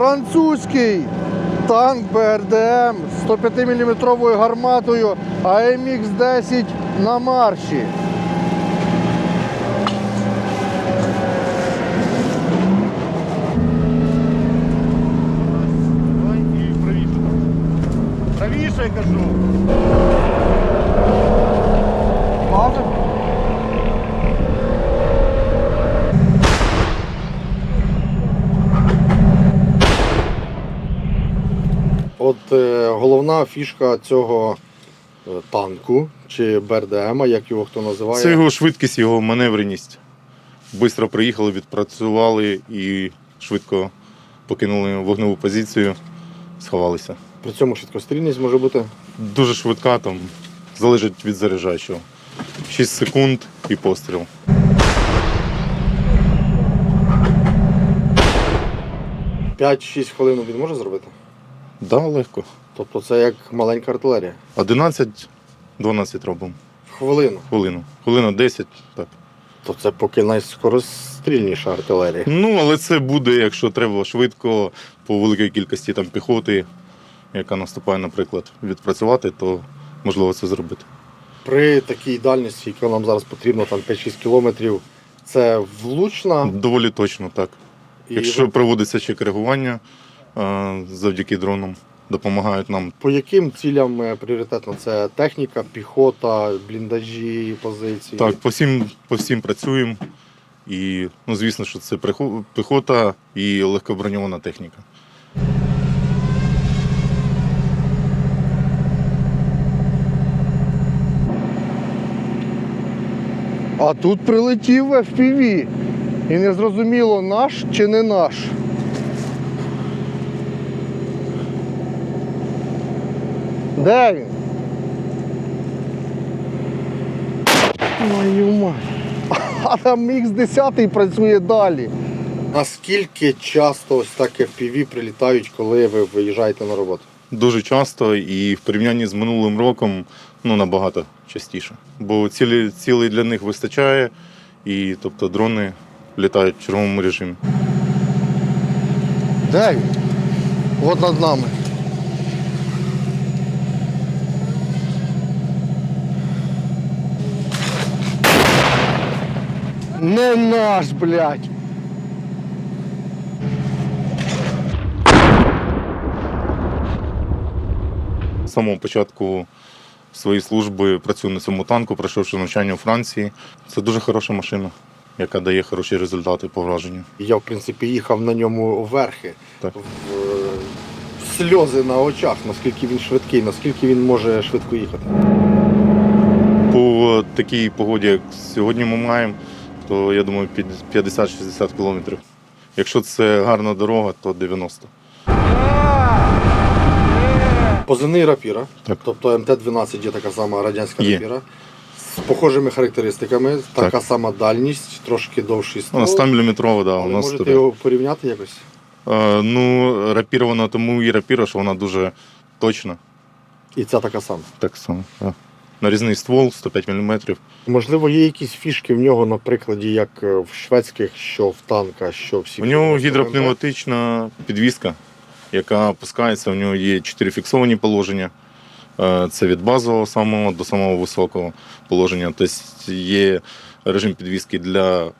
Французький танк БРДМ з 105-мм гарматою АМХ-10 на марші. Давай і правіше. Правіше, я кажу. От е, головна фішка цього е, танку чи БРДМ, як його хто називає. Це його швидкість, його маневреність. Бистро приїхали, відпрацювали і швидко покинули вогневу позицію, сховалися. При цьому швидкострільність може бути. Дуже швидка, там залежить від заряджаючого. 6 секунд і постріл. – 5-6 хвилин він може зробити. Да, легко. Тобто це як маленька артилерія. 11-12 робимо. В хвилину. Хвилину. Хвилина 10, так. То це поки найскорострільніша артилерія. Ну, але це буде, якщо треба швидко, по великій кількості там піхоти, яка наступає, наприклад, відпрацювати, то можливо це зробити. При такій дальності, яка нам зараз потрібно, там 5-6 кілометрів, це влучна. Доволі точно так. І Якщо проводиться ще коригування е, завдяки дронам, допомагають нам. По яким цілям е, пріоритетно? Це техніка, піхота, бліндажі, позиції. Так, по всім, по всім працюємо. І, ну, звісно, що це піхота і легкоброньована техніка. А тут прилетів FPV. І не зрозуміло, наш чи не наш. Де він? Мою мать. А там Х10 працює далі. Наскільки часто ось так FPV прилітають, коли ви виїжджаєте на роботу? Дуже часто і в порівнянні з минулим роком ну, набагато частіше. Бо цілі, цілей для них вистачає, і тобто дрони літають в червоному режимі. Де він? От над нами. Не наш, блядь. З самого початку своєї служби працюю на цьому танку, пройшовши навчання у Франції. Це дуже хороша машина, яка дає хороші результати по враженню. Я, в принципі, їхав на ньому верхи. Так. В, е, сльози на очах, наскільки він швидкий, наскільки він може швидко їхати. По такій погоді, як сьогодні ми маємо, то я думаю, 50-60 кілометрів. Якщо це гарна дорога, то 90. Позивний рапіра, Так. тобто МТ-12 є така сама радянська Є. рапіра. З похожими характеристиками, така Так. сама дальність, трошки довший ствол. Вона 100 мм, да, у нас можете його порівняти якось? Е, ну, рапіра вона тому і рапіра, що вона дуже точна. І ця така сама. Так само. Да. Нарізний ствол 105 мм. Можливо, є якісь фішки в нього, на прикладі, як е, в шведських, що в танка, що в. У нього гідропневматична підвізка, яка опускається. У нього є чотири фіксовані положення. Е, Це від базового самого до самого високого положення. Тобто є режим підвізки для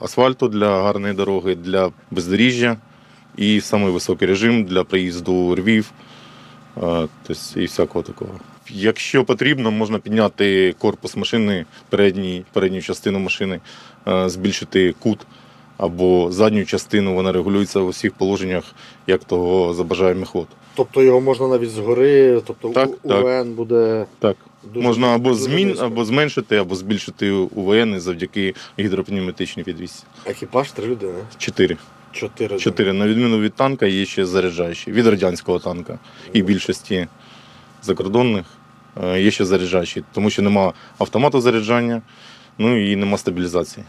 асфальту, для гарної дороги, для бездоріжжя і самий високий режим для проїзду у Львів. е, Тобто і всякого такого. Якщо потрібно, можна підняти корпус машини, передній, передню частину машини, е, збільшити кут або задню частину, вона регулюється у всіх положеннях, як того забажає мехвод. Тобто його можна навіть згори, тобто Так, У- так. УВН буде. Так. Дуже- можна або дуже змін, низько. або зменшити, або збільшити УВН завдяки гідропневматичній підвісці. Екіпаж три людини. Чотири. Чотири. Чотири. На відміну від танка, є ще заряджаючі. Від радянського танка і більшості закордонних е, є ще заряджаючі, тому що нема автомату заряджання, ну і нема стабілізації.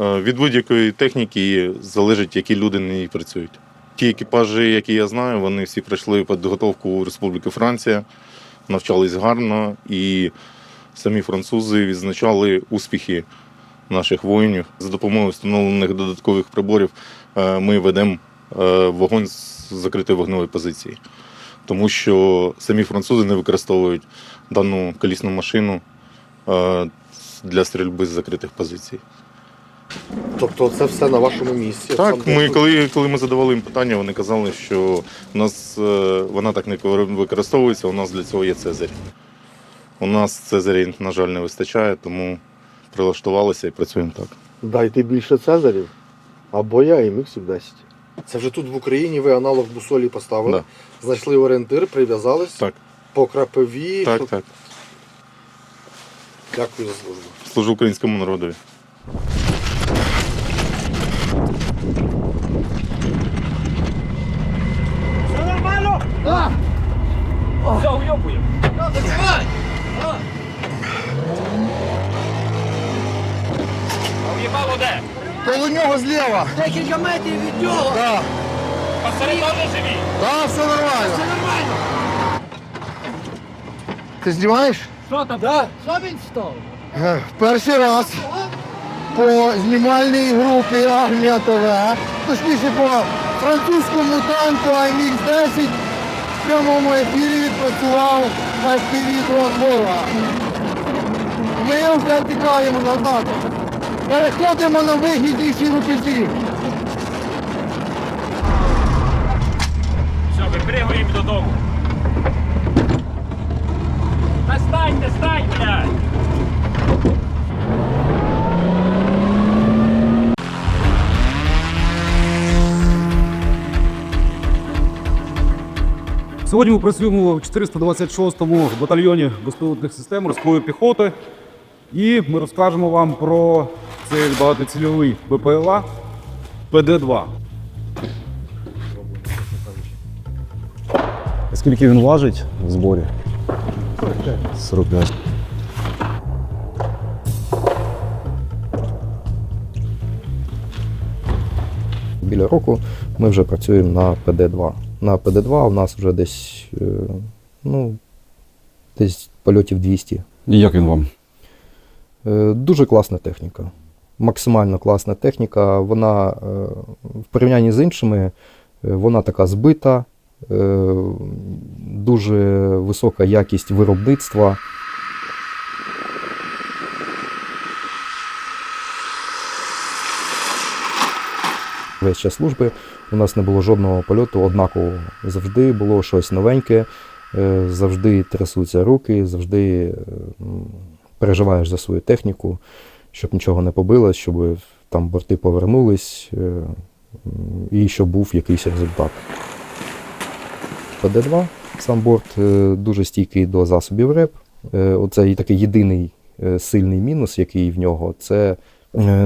Е, Від будь-якої техніки залежить, які люди на ній працюють. Ті екіпажі, які я знаю, вони всі пройшли підготовку Республіки Франція, навчались гарно, і самі французи відзначали успіхи наших воїнів. За допомогою встановлених додаткових приборів е, ми ведемо вогонь з закритої вогневої позиції. Тому що самі французи не використовують дану колісну машину е, для стрільби з закритих позицій. Тобто це все на вашому місці. Так, ми коли, коли ми задавали їм питання, вони казали, що у нас е, вона так не використовується, у нас для цього є Цезарь. У нас Цезарі, на жаль, не вистачає, тому прилаштувалися і працюємо так. Дайте більше цезарів. Або я і міксів 10. Це вже тут в Україні ви аналог бусолі поставили, Да. знайшли орієнтир, прив'язались Так. по крапові. Так, Щоб- так. Дякую за службу. Служу українському народові. Все нормально? Да. Все, уйобуємо. А уїбало де? Коло нього зліва. Декілька метрів від нього. Так, теж живі. так, все нормально. Все нормально. Ти знімаєш? Що там? Да. Що він став? Е, Перший раз по знімальній групі Агнія ТВ, точніше по французькому танку АМХ-10 в прямому ефірі відпрацював FPV дрон ворога. Ми вже тікаємо назад. Переходимо на вигідніші рубежі. Все, випригуємо додому. Та стань, не стань, блядь. Сьогодні ми працюємо в 426-му батальйоні безпілотних систем морської піхоти. І ми розкажемо вам про цей багатоцільовий БПЛА ПД-2. Скільки він важить в зборі? 45. Біля року ми вже працюємо на ПД-2. На ПД-2 у нас вже десь, е, ну, десь польотів 200. І як він вам? Е, Дуже класна техніка. Максимально класна техніка. Вона е, в порівнянні з іншими, е, вона така збита, е, дуже висока якість виробництва. Весь час служби у нас не було жодного польоту однакового. Завжди було щось новеньке, завжди трясуться руки, завжди переживаєш за свою техніку, щоб нічого не побилось, щоб там борти повернулись е, і щоб був якийсь результат. ПД-2, сам борт е, дуже стійкий до засобів РЕП. Е, Оце і такий єдиний сильний мінус, який в нього, це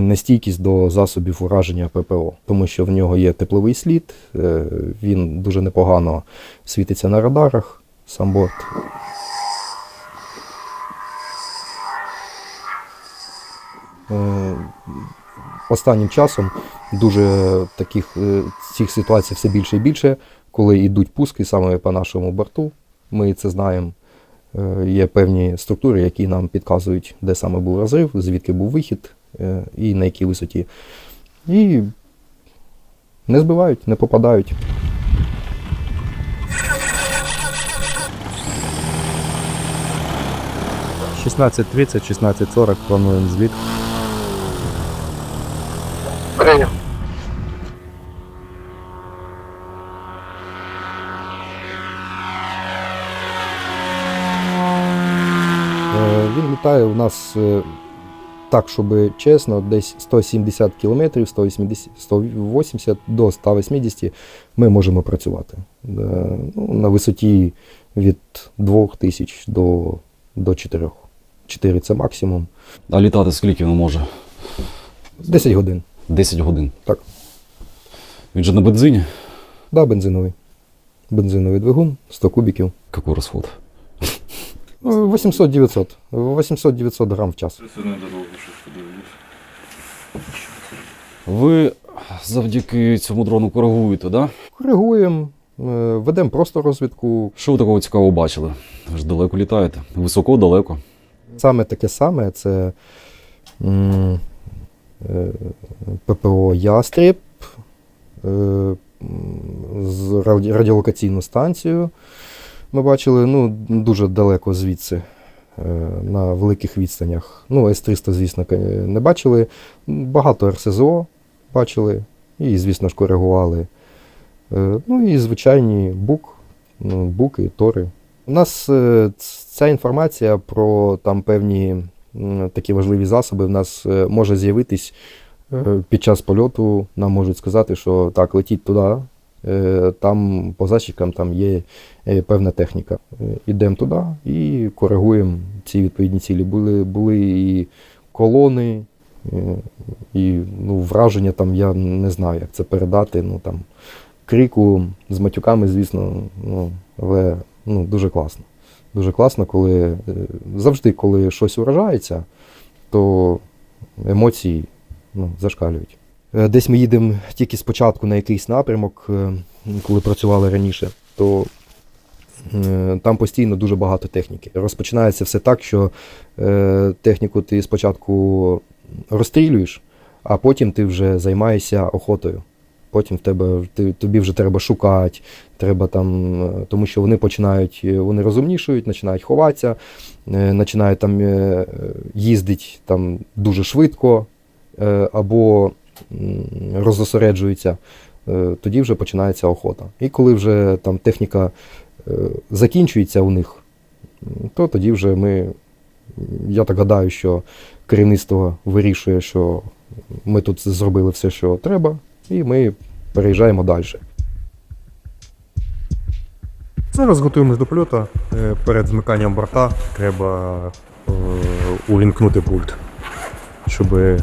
нестійкість до засобів ураження ППО, тому що в нього є тепловий слід, він дуже непогано світиться на радарах, сам борт. Останнім часом дуже таких е, цих ситуацій все більше і більше, коли йдуть пуски саме по нашому борту. Ми це знаємо. Е, Є певні структури, які нам підказують, де саме був розрив, звідки був вихід е, і на якій висоті. І не збивають, не попадають. – 16.30, 16.40 плануємо звіт. Е, Він літає у нас е, так, щоб чесно, десь 170 км, 180, 180 до 180 ми можемо працювати. Е, Ну, на висоті від 2000 до, до 4. 4 це максимум. А літати скільки він може? 10 годин. 10 годин. Так. Він же на бензині? Да, бензиновий. Бензиновий двигун, 100 кубиків. Який розход? Ну, 800-900. 800-900 грам в час. Ви завдяки цьому дрону коригуєте, да? Коригуємо, е, ведемо просто розвідку. Що ви такого цікавого бачили? Ви ж далеко літаєте. Високо, далеко. Саме таке саме це м, ППО Ястріб, е, радіолокаційну станцію. Ми бачили ну, дуже далеко звідси, е, на великих відстанях. Ну, С-300, звісно, не бачили. Багато РСЗО бачили і, звісно ж, коригували. Е, Ну і звичайні бук, ну, буки, тори. У нас е, ця інформація про там певні такі важливі засоби в нас е, може з'явитись е, під час польоту. Нам можуть сказати, що так, летіть туди, е, там по засікам там є певна техніка. Ідемо туди і коригуємо ці відповідні цілі. Були, були і колони, і ну, враження там, я не знаю, як це передати. Ну, там, крику з матюками, звісно, ну, але ну, дуже класно. Дуже класно, коли е, завжди, коли щось вражається, то емоції ну, зашкалюють. Е, Десь ми їдемо тільки спочатку на якийсь напрямок, е, коли працювали раніше, то там постійно дуже багато техніки. Розпочинається все так, що техніку ти спочатку розстрілюєш, а потім ти вже займаєшся охотою. Потім в тебе ти, тобі вже треба шукати, треба там, е, тому що вони починають, е, вони розумнішують, починають ховатися, е, починають там їздити там дуже швидко або. Е, Тоді вже починається охота. І коли вже там техніка закінчується у них, то тоді вже ми, я так гадаю, що керівництво вирішує, що ми тут зробили все, що треба, і ми переїжджаємо далі. Зараз готуємось до польоту. Е, Перед змиканням борта треба е, увімкнути пульт, щоб е,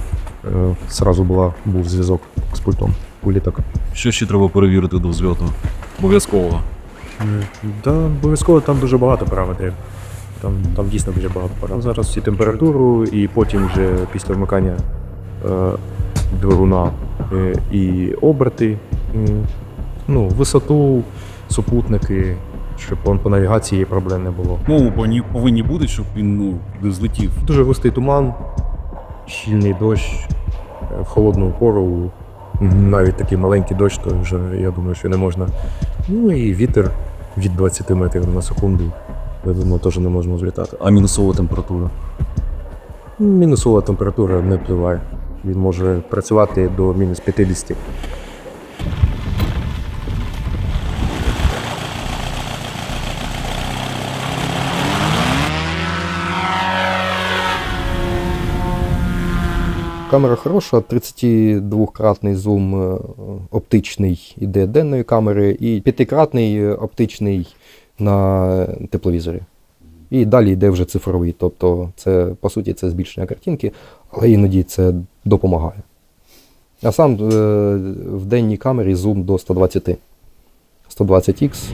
зразу була, був зв'язок з пультом у літака. Що ще треба перевірити до взльоту? Обов'язково. Да, обов'язково там дуже багато параметрів. Там, там дійсно дуже багато параметрів. Зараз всі температуру, і потім вже після вмикання е, двигуна е, і оберти, ну, висоту, супутники, щоб по навігації проблем не було. Мову повинні, повинні бути, щоб він ну, куди злетів. Дуже густий туман, щільний дощ е, в холодну пору. Навіть такий маленький дощ, то вже я думаю, що не можна. Ну і вітер від 20 метрів на секунду. Я думаю, теж не можемо злітати. А мінусова температура. Мінусова температура не впливає. Він може працювати до мінус 50. Камера хороша, 32-кратний зум е, оптичний іде денної камери, і 5-кратний е, оптичний на тепловізорі. І далі йде вже цифровий. Тобто, це, по суті, це збільшення картинки, але іноді це допомагає. А сам е, в денній камері зум до 120. 120х.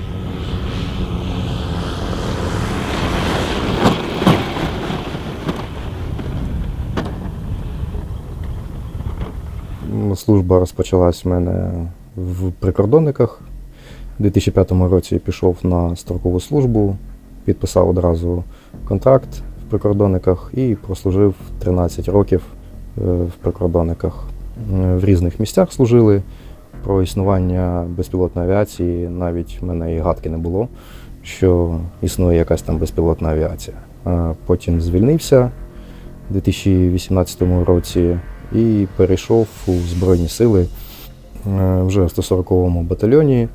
М, Служба розпочалась в мене в прикордонниках. У 2005 році пішов на строкову службу, підписав одразу контракт в прикордонниках і прослужив 13 років е, в прикордонниках. Е, В різних місцях служили. Про існування безпілотної авіації навіть в мене і гадки не було, що існує якась там безпілотна авіація. Потім звільнився у 2018 році і перейшов у Збройні сили е, вже в 140-му батальйоні.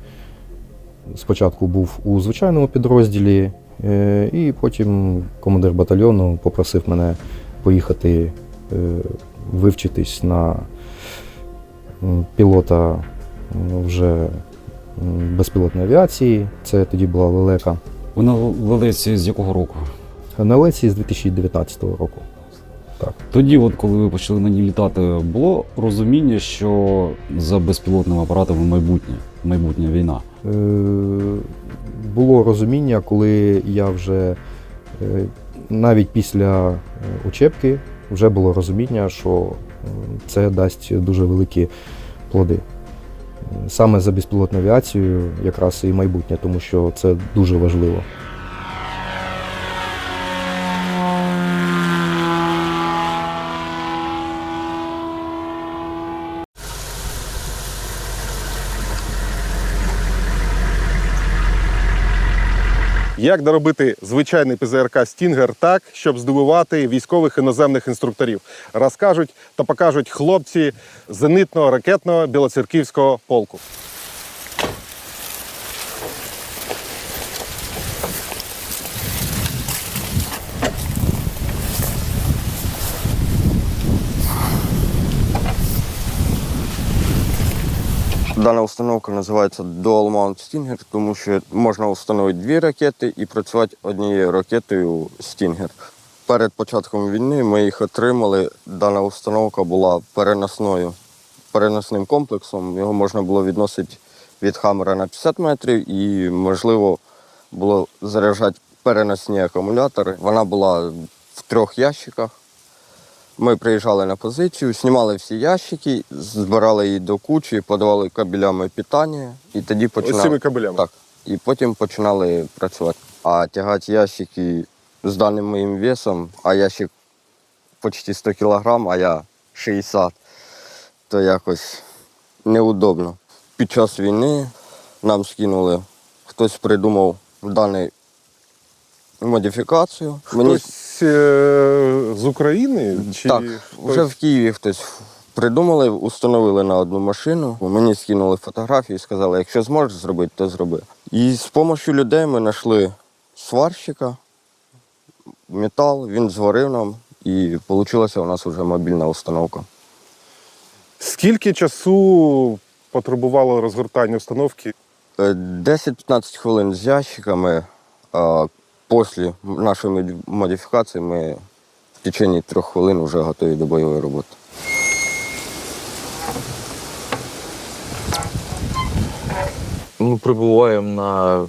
Спочатку був у звичайному підрозділі, е, і потім командир батальйону попросив мене поїхати е, вивчитись на пілота вже безпілотної авіації. Це тоді була лелека. Ви на лелеці з якого року? На леці з 2019 року. Тоді, от коли ви почали на ній літати, було розуміння, що за безпілотними апаратами майбутнє, майбутня війна. Е, було розуміння, коли я вже е, навіть після е, учебки вже було розуміння, що це дасть дуже великі плоди. Саме за безпілотну авіацію якраз і майбутнє, тому що це дуже важливо. Як доробити звичайний ПЗРК Стінгер так, щоб здивувати військових іноземних інструкторів, розкажуть та покажуть хлопці зенитного ракетного білоцерківського полку. Дана установка називається Dual Mount Stinger, тому що можна встановити дві ракети і працювати однією ракетою Stinger. Перед початком війни ми їх отримали. Дана установка була переносною, переносним комплексом. Його можна було відносити від хамера на 50 метрів і, можливо, було заряджати переносні акумулятори. Вона була в трьох ящиках. Ми приїжджали на позицію, знімали всі ящики, збирали її до кучі, подавали кабелями питання і тоді Ось починали. цими кабелями. Так. І потім починали працювати. А тягати ящики з даним моїм весом, а ящик почти 100 кг, а я 60, то якось неудобно. Під час війни нам скинули, хтось придумав дану модифікацію. Мені Хтось е, з України? Чи так, хтось? вже в Києві хтось придумали, установили на одну машину. Мені скинули фотографії і сказали, якщо зможеш зробити, то зроби. І з допомогою людей ми знайшли сварщика, метал, він зварив нам, і вийшла у нас вже мобільна установка. Скільки часу потребувало розгортання установки? Е, 10-15 хвилин з ящиками. Після нашої модифікації ми в течение трьох хвилин вже готові до бойової роботи. Ну, прибуваємо на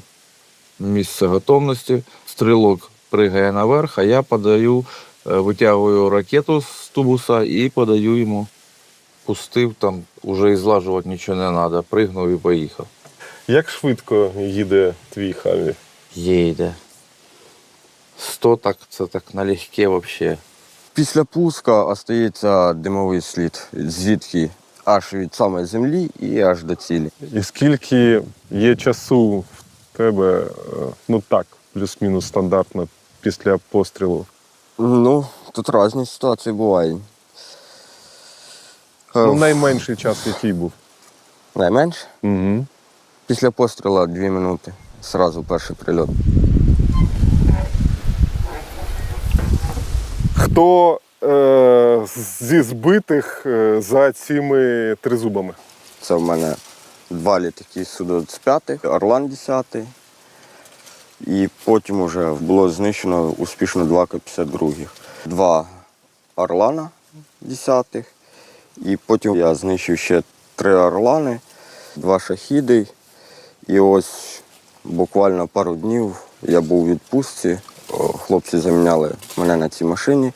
місце готовності. Стрілок пригає наверх, а я подаю, е, витягую ракету з тубуса і подаю йому. Пустив там, уже і злажувати нічого не треба. Пригнув і поїхав. Як швидко їде твій хаві? Їде. 100 так це так налегке взагалі. Після пуска остається димовий слід, звідки аж від самої землі і аж до цілі. І скільки є часу в тебе, е, ну так, плюс-мінус стандартно після пострілу? Ну, тут різні ситуації бувають. Е, Ну, найменший час, який був. Найменше? Угу. Після пострілу дві минути. Сразу перший прильот. Хто е, зі збитих е, за цими тризубами? Це в мене два літаки Су-25, Орлан 10. І потім вже було знищено успішно два К-52. Два Орлана 10. І потім я знищив ще три Орлани, два шахіди. І ось буквально пару днів я був у відпустці. Хлопці заміняли мене на цій машині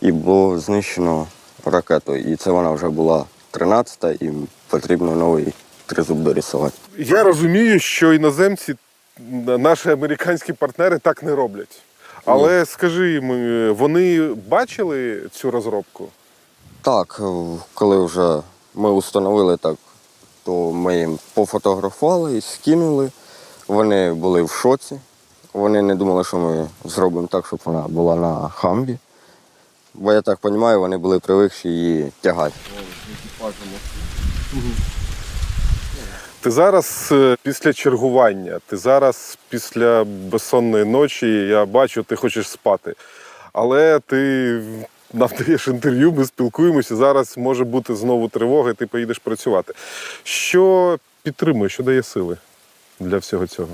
і було знищено ракету. І це вона вже була 13-та, і потрібно новий тризуб дорисувати. Я розумію, що іноземці, наші американські партнери так не роблять. Але скажи, вони бачили цю розробку? Так, е, коли вже ми встановили так, то ми їм пофотографували і скинули. Вони були в шоці. Вони не думали, що ми зробимо так, щоб вона була на хамбі. Бо я так розумію, вони були привикші її тягати. Ти зараз е, після чергування, ти зараз після безсонної ночі, я бачу, ти хочеш спати. Але ти нам даєш інтерв'ю, ми спілкуємося. Зараз може бути знову тривога, і ти поїдеш працювати. Що підтримує, що дає сили для всього цього?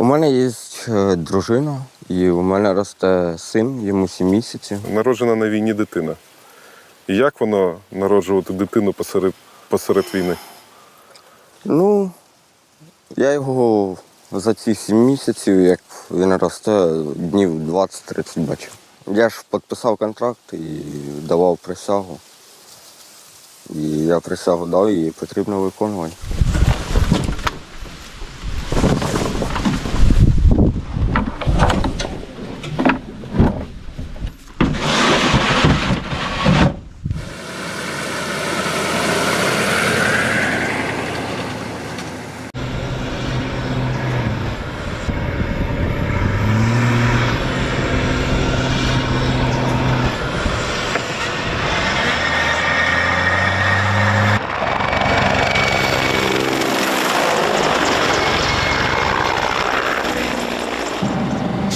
У мене є е, дружина, і у мене росте син, йому 7 місяців. Народжена на війні дитина. І як воно народжувати дитину посеред, посеред війни? Ну, я його за ці 7 місяців, як він росте, днів 20-30 бачив. Я ж підписав контракт і давав присягу. І я присягу дав і потрібно виконувати.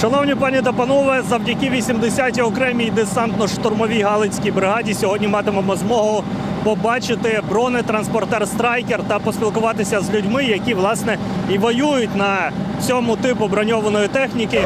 Шановні пані та панове, завдяки 80-й окремій десантно-штурмовій Галицькій бригаді сьогодні матимемо змогу побачити бронетранспортер Страйкер та поспілкуватися з людьми, які власне і воюють на цьому типу броньованої техніки.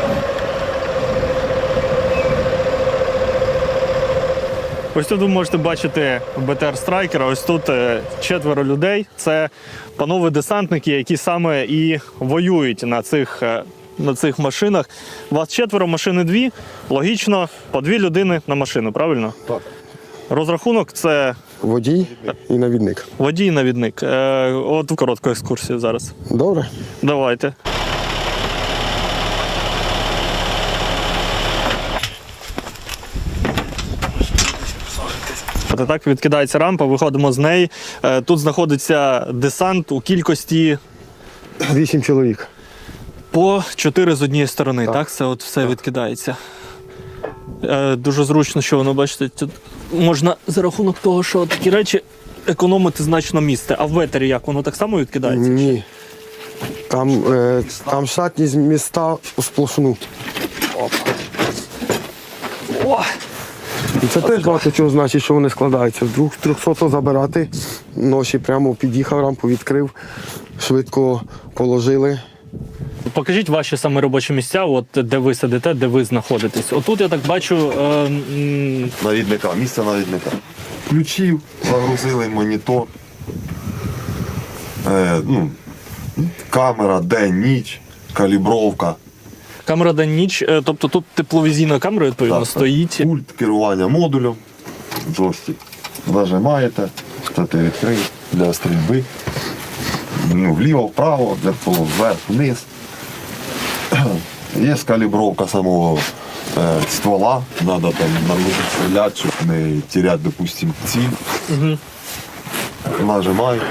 Ось тут ви можете бачити БТР Страйкера. Ось тут е, четверо людей. Це панове десантники, які саме і воюють на цих, е, на цих машинах. Вас четверо, машини дві. Логічно, по дві людини на машину, правильно? Так. Розрахунок це Водій і навідник. водій і навідник. Е, от коротку екскурсію зараз. Добре. Давайте. Так відкидається рампа, виходимо з неї. Е, Тут знаходиться десант у кількості Вісім чоловік. По 4 з однієї сторони. Так, це от все відкидається. Е, Дуже зручно, що воно бачите, тут можна за рахунок того, що такі речі економити значно місце. А в ветері як воно так само відкидається? Ні. Там, е, там шатність міста сплошну. О! І це теж багато чого значить, що вони складаються. Вдруг 300 забирати, ночі прямо під'їхав, рампу відкрив, швидко положили. Покажіть ваші саме робочі місця, от де ви сидите, де ви знаходитесь. Отут я так бачу. Е, м, навідника, місце навідника. Включив, загрузили монітор. Е, ну, камера, день, ніч, калібровка, камера день ніч, е, тобто тут тепловізійна камера відповідно Так, так. стоїть. пульт керування модулем, джойстик. Нажимаєте, стати відкрий для стрільби. Ну, вліво, вправо, для того вверх, вниз. Є скалібровка самого е, ствола, треба там нормально стріляти, щоб не тіряти, допустим, ціль. Нажимаєте.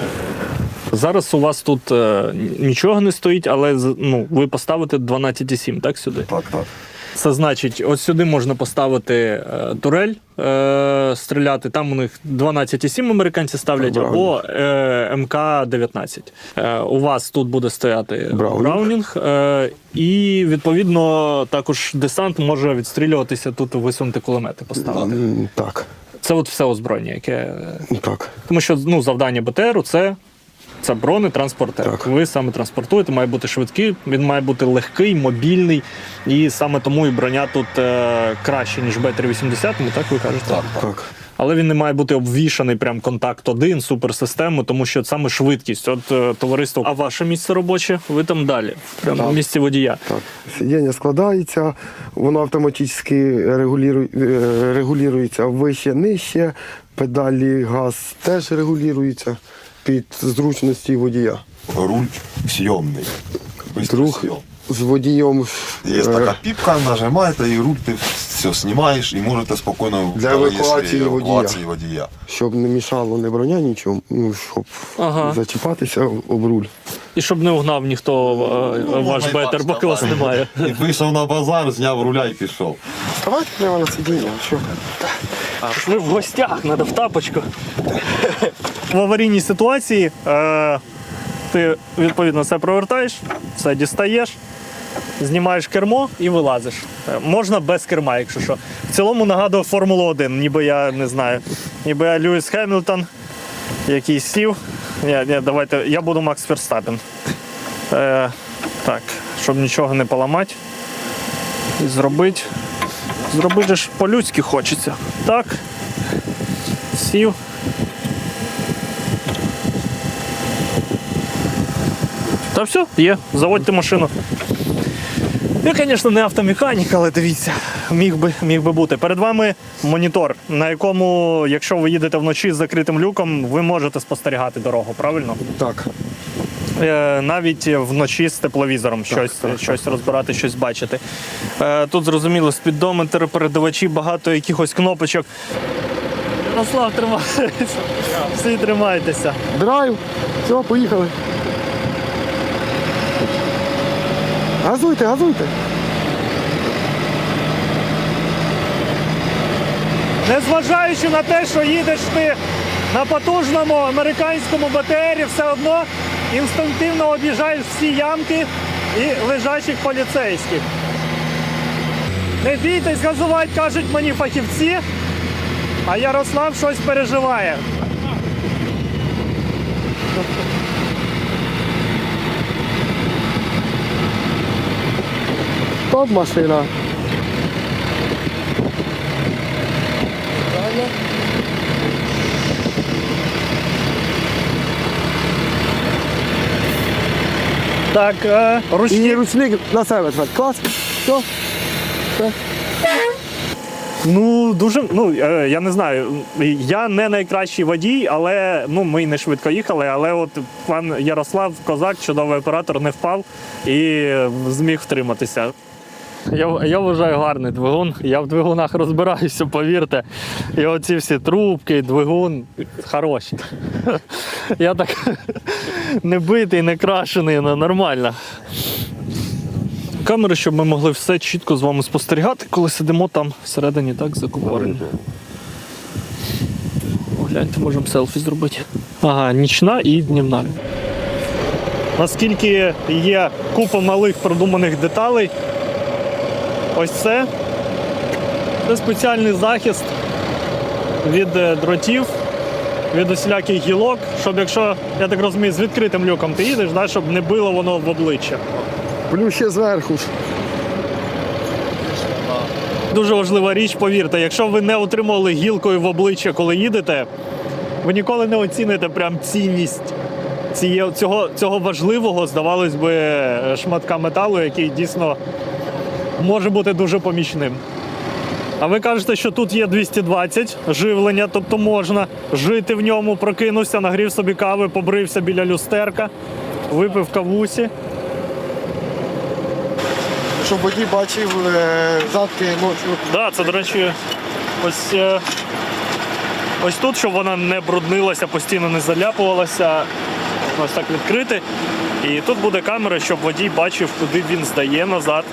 Зараз у вас тут е, нічого не стоїть, але з- ну, ви поставите 12,7, так сюди? Так, так. Це значить, от сюди можна поставити е, турель, е, стріляти. Там у них 12,7 американці ставлять, або е, МК-19. Е, у вас тут буде стояти Браунінг. Браунінг. Е, і відповідно також десант може відстрілюватися тут висунути кулемети поставити. Так, Це от все озброєння, яке. е, так. Тому що ну, завдання БТРу це. Це бронетранспортер. Так. Ви саме транспортуєте, має бути швидкий, він має бути легкий, мобільний. І саме тому і броня тут е, краще, ніж Б-380, так ви кажете? Так. так. Але він не має бути обвішаний прям контакт 1 суперсистему, тому що саме швидкість. От е, товариство, а ваше місце робоче, ви там далі, прямо в місці водія. Так. Сидіння складається, воно автоматично регулює, е, регулюється вище, нижче, педалі газ теж регулюється під зручності водія. Руль съемний. Друг з водієм Є е, така піпка, нажимаєте і руль ти все знімаєш і можете спокійно Для евакуації водія. евакуації водія. щоб не мішало не броня нічого, ну, щоб Ага. зачіпатися об руль. І щоб не угнав ніхто е, Ну, ваш можна і бетер, поки вас немає. І вийшов на базар, зняв руля і пішов. Давайте прямо на сидіння. Що? Ми в гостях, треба в тапочку. В аварійній ситуації е, ти відповідно все провертаєш, все дістаєш, знімаєш кермо і вилазиш. Е, Можна без керма, якщо що. В цілому нагадує Формулу 1, ніби я не знаю. Ніби я Льюіс Хемілтон, який сів. Ні, ні, давайте, я буду Макс Ферстапен. Е, так, щоб нічого не поламати. І зробити. Зробити ж по-людськи хочеться. Так. Сів. Та все, є, заводьте машину. Я, звісно, не автомеханік, але дивіться, міг би, міг би бути. Перед вами монітор, на якому, якщо ви їдете вночі з закритим люком, ви можете спостерігати дорогу, правильно? Так. Е, навіть вночі з тепловізором щось, щось розбирати, щось бачити. Е, тут зрозуміло, спідометр, передавачі, багато якихось кнопочок. Ярослав, тримайтеся. Всі тримайтеся. Драйв, все, поїхали. Газуйте, газуйте. Незважаючи на те, що їдеш ти на потужному американському БТРі, все одно інстинктивно об'їжджаєш всі ямки і лежачих поліцейських. Не бійтесь газувати, кажуть мені фахівці, а Ярослав щось переживає. Топ машина. Так, е, І ручник на себе тепер. Клас. Все. Ну, дуже, ну, е, я не знаю. Я не найкращий водій, але ну, ми не швидко їхали. Але от пан Ярослав Козак, чудовий оператор, не впав і зміг втриматися. Я, я вважаю гарний двигун. Я в двигунах розбираюся, повірте. І оці всі трубки, двигун хороші. Я так не битий, не крашений, ну, нормально. Камери, щоб ми могли все чітко з вами спостерігати, коли сидимо там всередині, так, закупорені. Гляньте, можемо селфі зробити. Ага, нічна і днівна. Наскільки є купа малих продуманих деталей, ось це. Це спеціальний захист від е, дротів, від усіляких гілок, щоб якщо, я так розумію, з відкритим люком ти їдеш, да, щоб не било воно в обличчя. Плюс ще зверху. Дуже важлива річ, повірте, якщо ви не отримували гілкою в обличчя, коли їдете, ви ніколи не оціните прям цінність цього, цього важливого, здавалось би, шматка металу, який дійсно може бути дуже помічним. А ви кажете, що тут є 220 живлення, тобто можна жити в ньому, прокинувся, нагрів собі кави, побрився біля люстерка, випив кавусі. Щоб водій бачив задки ночі. Да, це, до речі, ось, е, ось тут, щоб вона не бруднилася, постійно не заляпувалася. Ось так відкрити. І тут буде камера, щоб водій бачив, куди він здає назад,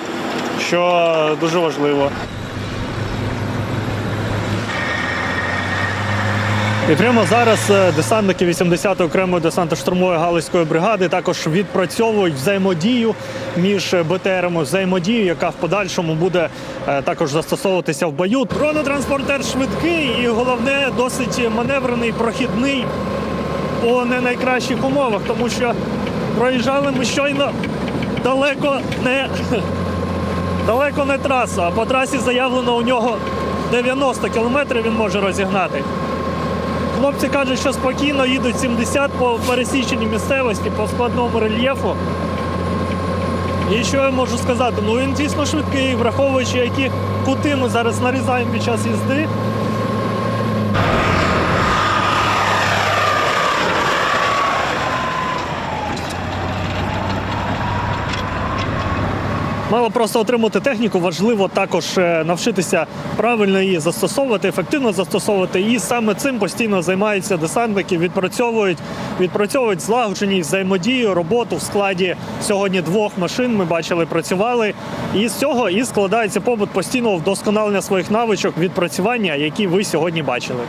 що дуже важливо. І прямо зараз е, десантники 80-ї окремої десантно-штурмової галузької бригади також відпрацьовують взаємодію між БТРами, взаємодію, яка в подальшому буде е, також застосовуватися в бою. Бронетранспортер швидкий і головне досить маневрений, прохідний по не найкращих умовах, тому що проїжджали ми щойно далеко не далеко не траса. А по трасі заявлено у нього 90 кілометрів він може розігнати. Хлопці кажуть, що спокійно їдуть 70 по пересіченій місцевості, по складному рельєфу. І що я можу сказати? Ну він дійсно швидкий, враховуючи, які кути ми зараз нарізаємо під час їзди. Мало просто отримати техніку, важливо також е, навчитися правильно її застосовувати, ефективно застосовувати. І саме цим постійно займаються десантники, відпрацьовують, відпрацьовують злагодженість, взаємодію, роботу в складі сьогодні двох машин. Ми бачили, працювали. І з цього і складається побут постійного вдосконалення своїх навичок відпрацювання, які ви сьогодні бачили.